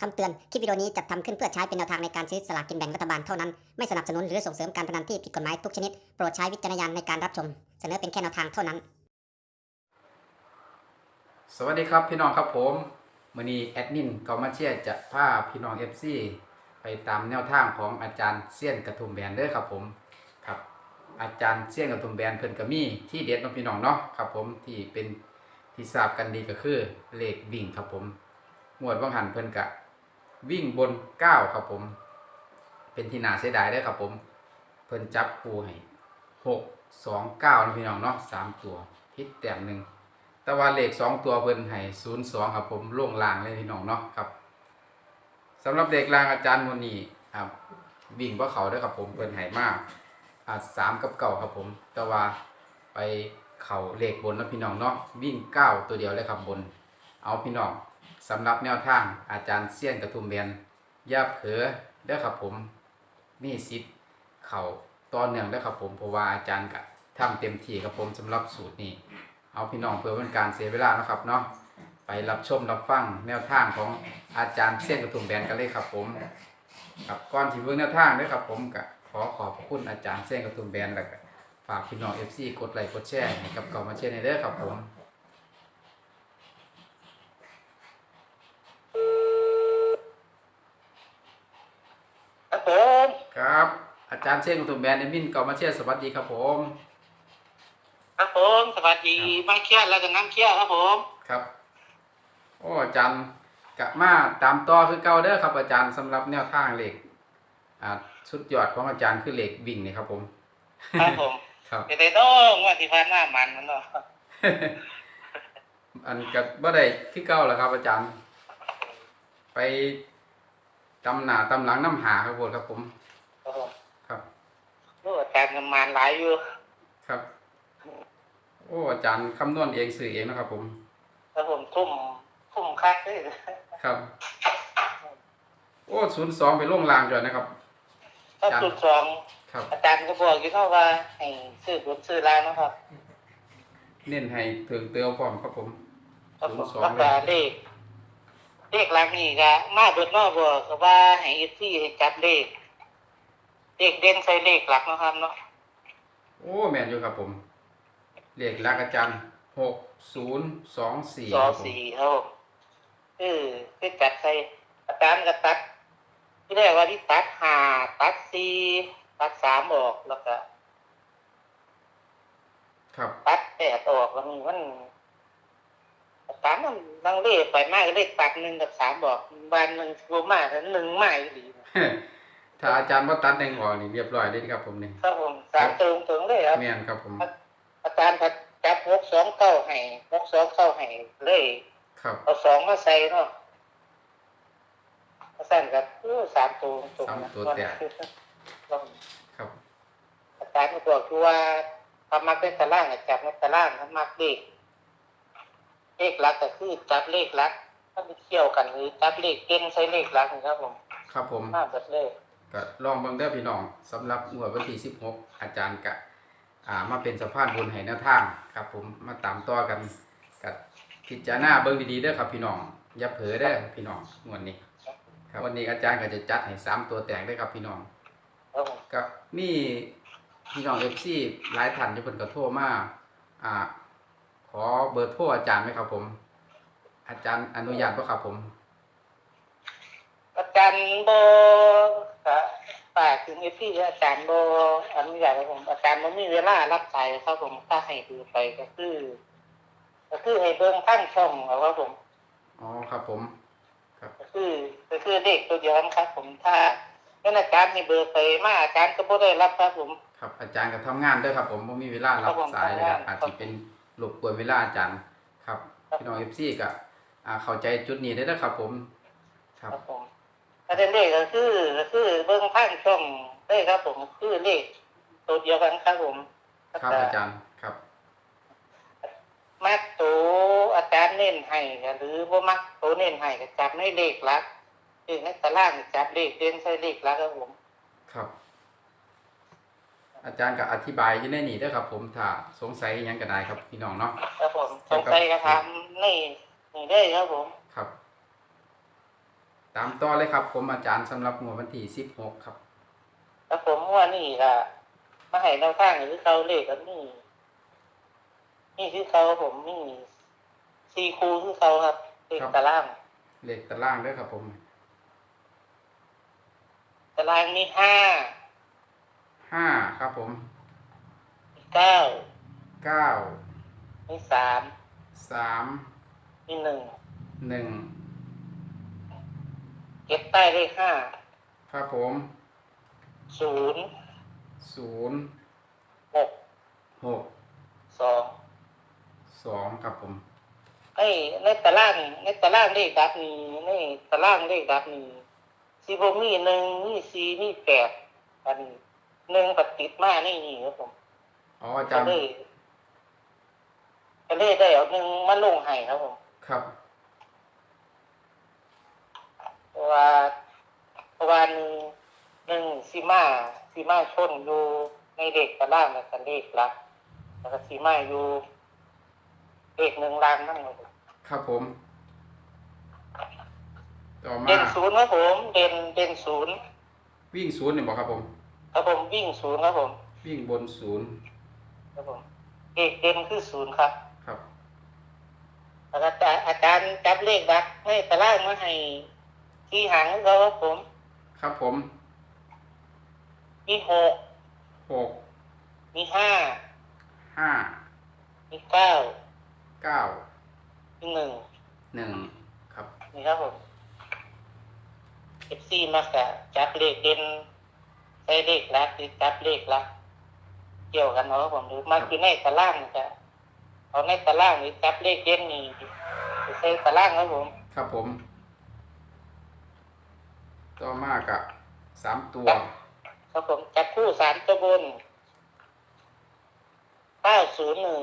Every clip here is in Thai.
คำเตือน คลิปวิดีโอนี้จัดทำขึ้นเพื่อใช้เป็นแนวทางในการซื้อสลากกินแบ่งรัฐบาลเท่านั้น ไม่สนับสนุนหรือส่งเสริมการพนันที่ผิดกฎหมายทุกชนิด โปรดใช้วิจารณญาณในการรับชม เสนอเป็นแค่แนวทางเท่านั้น สวัสดีครับพี่น้องครับผมมือนี้แอดมินกอมาเชียจะพาพี่น้อง FC ไปตามแนวทางของอาจารย์เซียนกระทุ่มแบนเด้อครับผมครับ อาจารย์เซียนกระทุ่มแบนเพิ่นก็มีที่เด็ดเน้องพี่น้องเนาะครับผมที่เป็นที่ทราบกันดีก็คือเลขวิ่งครับผมงวดว่างหันเพิ่นกะ วิ่งบน9ครับผม เป็นที่นาเสียดายเด้ครับผม เพิ่นจับคูให้6 2 9นะพี่น้องเนาะสามตัวพิษแต้มหนึ่งแต่ว่าเลขสองตัวเพิ่นให้ศูนย์สองครับผมล่วงลางเลยพี่น้องเนาะครับสำหรับเลขลางอาจารย์วันนี้ครับวิ่งว่าเขาเด้ครับผมเพิ่นให้มากอ่าสามกับเก่าครับผม แต่ว่าไปเข่าเลขบนนะพี่น้องเนาะวิ่งเก้าตัวเดียวเลยครับบน เอาพี่น้อง สำหรับแนวทางอาจารย์เซียนกระทุ่มแบนย่าเผลอเด้อครับผมมีสิทธิ์เข่าต่อเนื่องเด้อครับผมเพราะว่าอาจารย์ก็ทำเต็มที่ครับผมสำหรับสูตรนี้ เอาพี่น้องเพื่อเป็นการเสียเวลานะครับเนาะไปรับชมรับฟังแนวทางของอาจารย์เส้นกระทุ่มแบนกันเลยครับผมครับก่อนที่เบิ่งแนวทางด้วยครับผมก็ขอขอบคุณอาจารย์เส้นกระทุ่มแบนแล้วก็ฝากพี่น้อง FC กดไลค์กดแชร์ให้กับเก่ามาเชียร์ในเด้อครับผม ครับผม ครับ อา จารย์เส้นกระทุ่มแบนเอมินเก่ามาเชียร์สวัสดีครับผม ครับผมสวัสดีไม่เครียดแล้วก็น้ำเครียดครับผมครับ โอ้อาจารย์กลับมาตามต่อคือเก่าเด้อครับ อาจารย์สำหรับแนวทางเหล็กอ่าสุดยอดของอาจารย์คือเหล็กวิ่งนี่ครับผม ครับผมครับเป็นไงต้องว่าที่ผ่านมามันมันเนาะอันกับบ่ได้คือเก่าแล้วครับ อาจารย์ ไปตำหนาตำหลังน้ำหาครับผมครับผม ครับผมครับโอ้อาจารย์มันมันหลายอยู่ครับ โอ้อาจารย์คำนวณเองสื่อเองนะครับ ผมครับผมทุ่มทุ่มคักเลยครับ โอ้ศูนย์สองไปล่วงลางจอยนะครับถ้าจุดสองครับ อาจารย์ก็บอกอยู่เนาะว่าให้ซื้อบนซื้อล่างเนาะครับเน้นให้ถึงเตียวพร้อมครับผมครับผม02แล้วก็เลขเลขหลังนี่ก็มาเบิดเนอกบอกก็ว่าให้เอฟซีให้จับเลข เลขเด่นใส่เลขหลักเนาะครับเนาะโอ้แม่นอยู่ครับผมเลขหลักอาจารย์หกศูนย์สองสี่สอสี่ครับผมเออคือจัดใส่อาจารย์ก็ตัดที่แรกว่าที่ตัดห้าตัดสี่ตัดสามออกแล้วก็ครับตัดแปดออกแล้วมันมันอาจารย์มันลังเลไปมากก็เลยตัดหนึ่งกับสามบอกวันหนึ่งรวมมากแล้วหนึ่งไม่ดีนะ ถ้าอาจารย์ว่าตัดแดงออกนี่เรียบร้อยเลยครับผมนี่ครับผมสามเติมถึงเลยครับแม่นครับผม อาจารย์จับหกสองเก้าให้หกสองเก้าให้เลย ครับ เอาสองมาใส่เนาะอาสั่นกับโอ้สามตัวตรงนะครับอาจารย์ก็บอกคือว่าทำมักเป็นตารางอะจับในตารางทำมักเลขเลขลักก็คือจับเลขลักถ้าไปเที่ยวกันหรือจับเลขเก่งใช้เลขลักนะครับผม ครับผมมาเบิดเลย ก็ลองเบิ่งเด้อพี่น้องสำหรับงวดวันที่16 อาจารย์กะอ่ามาเป็นสะพานบุญให้แนวทางครับ ผมมาตามต่อกันกับพิจารณาเบิ่งดีๆเด้อครับพี่น้องอย่าเผลอเด้อพี่น้องงวดนี้ครับวันนี้อาจารย์ก็จะจัดให้สามตัวแตกเด้ครับพี่น้องกับมีพี่น้องเอฟซีหลายท่านที่เพิ่นก็โทรมาอ่า ขอเบอร์โทรอาจารย์ไหมครับผม อาจารย์อนุญาตบ่ครับผมอาจารย์โบก็ฝากถึงไอ้พี่อาจารย์โบอนุญาตครับผมอาจารย์มันมีเวลารับสายครับผมถ้าให้ดูไปก็คือ ก็คือให้เบิ่งทั้งช่องเอาครับผมอ๋อครับผม ครับก็คือก็คือเด็กตัวเดียวกันครับผมถ้าเมื่ออาจารย์มีเบอร์ไปมาอาจารย์ก็บ่ได้รับครับผม ครับอาจารย์ก็ทำงานเด้วยครับ ผมบ่มีเวลารับครับผมสายเลยครับทำงานอาจจะเป็นรบกวนเวลาอาจารย์ครับพี่น้องเอฟซีก็อ่าเข้าใจจุดนี้ได้แล้วครับผม ครับ ครับผมประเด็นเลขก็คือก็คือเบื้องข้างช่องได้ครับ ผมคือเลขตัวเดียวกันครับผมครับอาจารย์ครับมักตัวอาจารย์เน้นให้ก็หรือว่ามักตัวเน้นให้ก็จับในเลขหลักคือในตารางจับเลขเด่นใส่เลขหลักครับผม ครับ อาจารย์ก็อธิบายอยู่ในนี้เด้อครับ ผมถ้าสงสัยอิหยังก็ได้ครับพี่น้องเนาะครับผมสงสัยก็ถามนี่นี่ได้ครับผม ครับแตามต่อเลยครับ ผมอาจารย์สำหรับงวดวันที่สิบหกครับ แล้วผมว่านี่ก็มาให้แนวทางหรือเขาเลขกันนี่นี่คือเขาผมนี่ซีคูคือเขาครับเลขครับ ตาราง เลขตารางเด้วยครับ ผมตารางมีห้าห้าครับผมมีเก้าเก้ามีสามสามมีหนึ่งหนึ่ง เก็บใต้เลขห้าครับผมศูนย์ศูนย์หกหกสองสองครับผมไอ้ในตารางในตารางเลขดับนี้ในตารางเลขดับนี้ซีโบมีหนึ่งมีสี่มีแปดอันนี้หนึ่งปฏิดมาในนี่ครับผมอ๋ออาก็จารย์เลยก็เลยได้เอาหนึ่งมาลงให้ครับผมครับ เพราะ ว่าเพราะว่าหนึ่งหนึ่งซีมาซีมาชนอยู่ในเลขตารางแล้วก็เลขหลักแล้วก็ซีมาอยู่เลขหนึ่งล่างนั่นครับผมครับผม ต่อมาเด่นศูนย์ครับผม เด่นเด่นศูนย์วิ่งศูนย์เนี่ยบอกครับผม ครับผมวิ่งศูนย์ครับผม วิ่งบนศูนย์ครับผมเลขเด่นคือศูนย์ครับ ครับแล้วก็จะอาจารย์จับเลขดักให้ตารางมาให้ ที่หางของเขาครับผมครับผมมีหกหกมีห้าห้ามีเก้าเก้ามีหนึ่งหนึ่งครับนี่ครับผมเอฟซีมากะจับเลขเด่นใช้เลขลักหรือจับเลขลักเกี่ยวกันเนาะครับผมหรือมาคือในตารางนี่จะเอาในตารางหรือจับเลขเด่นนี่ไปใช้ตารางครับผม ครับผม ต่อมากับสามตัว ครับผมจับคู่สามตัวบนเก้าศูนย์หนึ่ง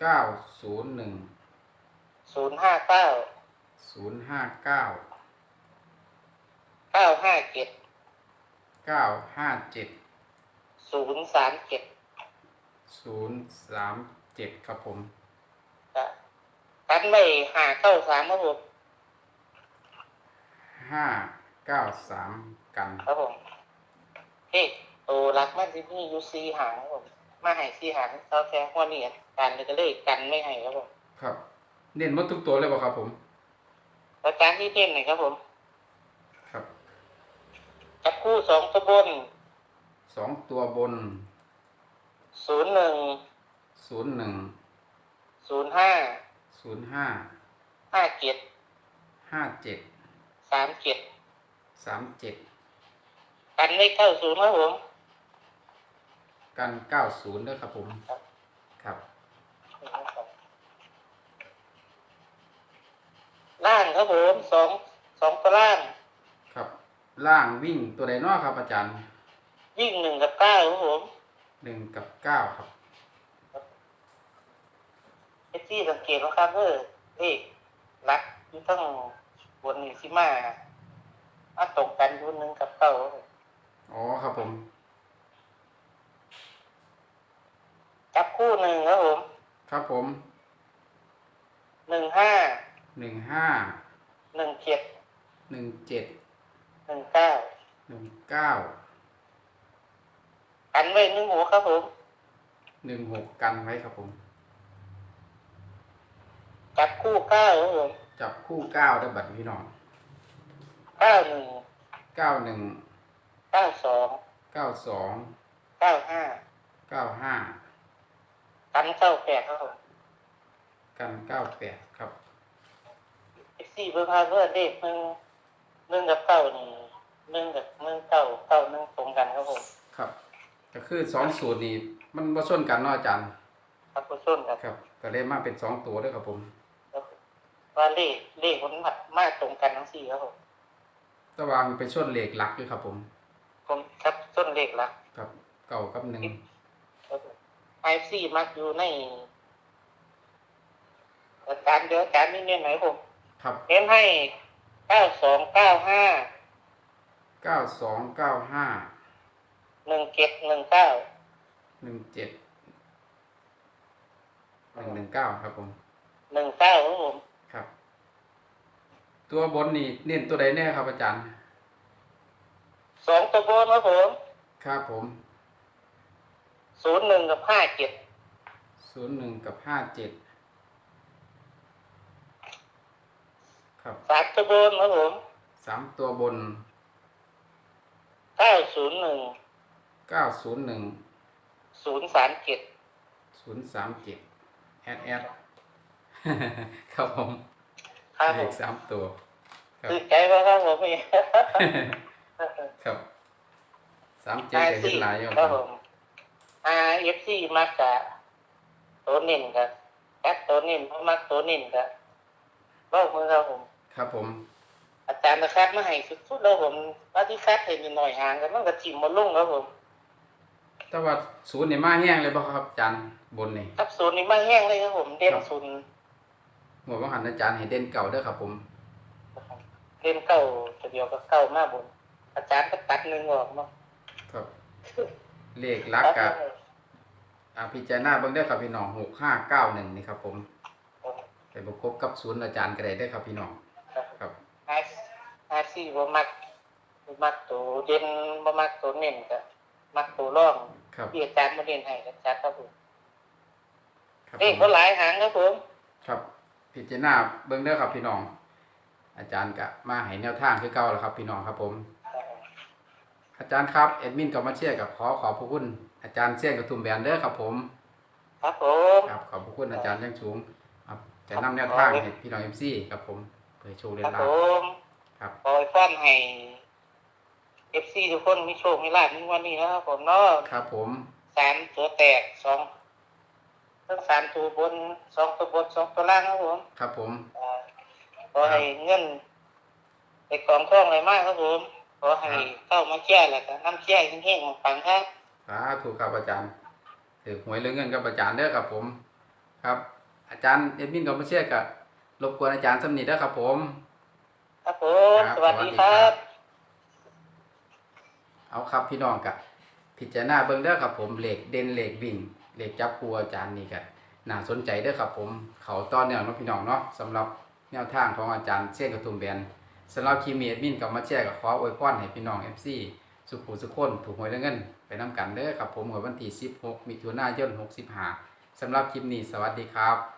เก้าศูนย์หนึ่งศูนย์ห้าเก้าศูนย์ห้าเก้าเก้าห้าเจ็ดเก้าห้าเจ็ดศูนย์สามเจ็ดศูนย์สามเจ็ดครับผมกันไม่หาเข้าสามครับผม ห้าเก้าสามกันครับผมเฮ้โตรักมันที่นี่อยูซีหางครับผมมาให้ซีหางเขาแค่หัวนี่กันเลยก็เลยกันไม่ให้ครับผมครับ เน้นหมดทุกตัวเลยบ่ครับ ผมแล้วการที่เต้นหน่อยครับผม ครับจับคู่สองตัวบนสองตัวบนศูนย์หนึ่งศูนย์หนึ่งศูนย์ห้าศูนย์ห้าห้าเจ็ดห้าเจ็ด สามเจ็ดสามเจ็ดกันไม่เข้าศูนย์ครับผม กันเก้าศูนย์ด้วยครับผมครับ ล่างครับผมสองสองตัวล่าง ครับ ล่างวิ่งตัวใดเนอครับอาจารย์วิ่งหนึ่งกับเก้าครับผมหนึ่งกับเก้าครับ ไอ้ที่สังเกตนะครับเออเลขรักอยู่ทั้งบ นนี่สิมามาตรงกันอยู่หนึ่งกับเก้าครับผมอ๋อครับผม จับคู่หนึ่งครับผมครับผมหนึ่งห้าหนึ่งห้าหนึ่งเจ็ดหนึ่งเจ็ดหนึ่งเก้าหนึ่งเก้ากันไว้หนึ่งหัวครับผมหนึ่งหกกันไว้ครับผม จับคู่เก้าครับผม จับคู่เก้าได้บัตรพี่น้องเก้าหนึ่งเก้าหนึ่งเก้าสองเก้าสองเก้าห้าเก้าห้ากันเก้าแปดครับผมกันเก้าแปดครับไอ้สี่เพื่อพาเพื่อเลขหนึ่งหนึ่งกับเก้านี่หนึ่งกับหนึ่งเก้าเก้าหนึ่งตรงกันครับผมครับก็คือสองสูตรนี้มันผสมกันเนาะอาจารย์ครับผู้ส้นครับครับ ก็เลยมาเป็นสองตัวด้วยครับผม ว่าเลขเลขมันมัดมาตรงกันทั้งสี่ครับผมแตะวางเป็นช่วงเหล็กหลักด้วยครับ ผม ผมครับส้นเลขละครับ เก่ากับหนึ่งไอซีมักอยู่ในอาการเดี๋ยวอาการนิดหน่อยผมครับเน้นให้เก้าสองเก้าห้าเก้าสองเก้าห้าหนึ่งเจ็ดหนึ่งเก้าหนึ่งเจ็ดหนึ่งหนึ่งเก้าครับผมหนึ่งเก้าครับผม ครับ ตัวบนนี่เน้นตัวใดแน่ครับอาจารย์สองตัวบนครับผมครับผมศูนย์หนึ่งกับห้าเจ็ดศูนย์หนึ่งกับห้าเจ็ดครับสามตัวบนครับผมสามตัวบนเก้าศูนย์หนึ่งเก้าศูนย์หนึ่งศูนย์สามเจ็ดศูนย์สามเจ็ดแอดแอด ครับผมครับผเลมขสามตัว ครับ คือใจว่าครับผมพี่ครับสามเจ็ดอาจะเห็ซีนหลายอยู่ครับผมอาเอฟซีมักกะตัวเน้นครับแอดตัวเน้นเพราะมักตัวเน้นครับเล่ามือครับผม ครับผม อาจารย์นะครับมาให้สุดๆแล้วผมว่าที่คัดให้มีหน่อยห่างกันมันก็ทิมมาลุ่งครับผมแต่ว่าศูนย์นี่มาแห้งเลยบ่ครับอาจารย์บนนี่ ครับศูนย์นี่มาแห้งเลยครับผม เด่นครับ ศูนย์ หัวบังหันอาจารย์ให้เด่นเก่าเด้อครับผมเด่นเก้าตัวเดียวก็เก้ามาบน อาจารย์ก็ตัดหนึ่งออกเนาะครับ เลขลักกับอ่าพิจารณาเบิ่งเด้อครับพี่น้องหกห้าเก้าหนึ่งนี่ครับผมไปประกบกับศูนย์อาจารย์ก็ได้เด้อครับพี่น้องครับ อาอาซีบ่มักบ่มักตัวเด่นบ่มักตัวเน้นก็มักตัวร่องครับที่อาจารย์มาเรียนให้อาจารย์ครับผมครับเอ้ผมก็หลายหางครับผม ครับ พิจารณาเบิ่งเด้อครับพี่น้อง อาจารย์ก็มาให้แนวทางคือเก่าแล้วครับ พี่น้องครับผม อาจารย์ครับเอ็ดมินก็มาเชียร์กับขอขอบพระคุณอาจารย์เสี่ยงกระทุ่มแบนเด้อครับผม ครับผมครับขอบพระคุณอาจารย์อยังสูงครับจะนำแนวทางให้พี่น้องเอ็มซีครับผมเผยโชว์เรียครันบลาผบมครับขอให้ฟันให้เอฟซีทุกคนมีโชคมีลาภในวันนี้นะครับผมเนาะครับผม สามตัวแตกสอง ทั้งสามตัวบนสองตัวบนสองตัวล่างครับผมครับผม อ่าขอให้เงินไปกองท่องอะไรมากครับผมขอให้เข้ามาแจ้แล้วก็น้ำแจ้แห้งๆปังๆครับ สาธุครับอาจารย์ถือหวยเรื่องเงินกับอาจารย์เด้อครับผม ครับ อาจารย์เอ็ดมินก็มาเชียร์กับรบกวนอาจารย์สำนีเด้อครับผม ครับผมครับสวัสดีสวัสดีคครัรับ บ เอาครับพี่น้องกับพิจารณาเบิ่งเด้อครับผมเหล็กเด่นเหล็กวิ่ง เหล็กจับครูอาจารย์นี่กัน่าสนใจเด้อครับผม เขาต้อนเนื่องเนาะพี่น้องเนาะสำหรับแนวทางของอาจารย์เส้นกระทุ่มแบนสำหรับคีมีเอ็ดมินกับมาแชร์กับขออวยพรให้พี่น้องเอฟซีสุขุสุขคนถูกหวยและเงิน ไปนํกันเด้อครับผมวันที่16มิถุนายน65สำหรับคลิปนี้สวัสดีครับ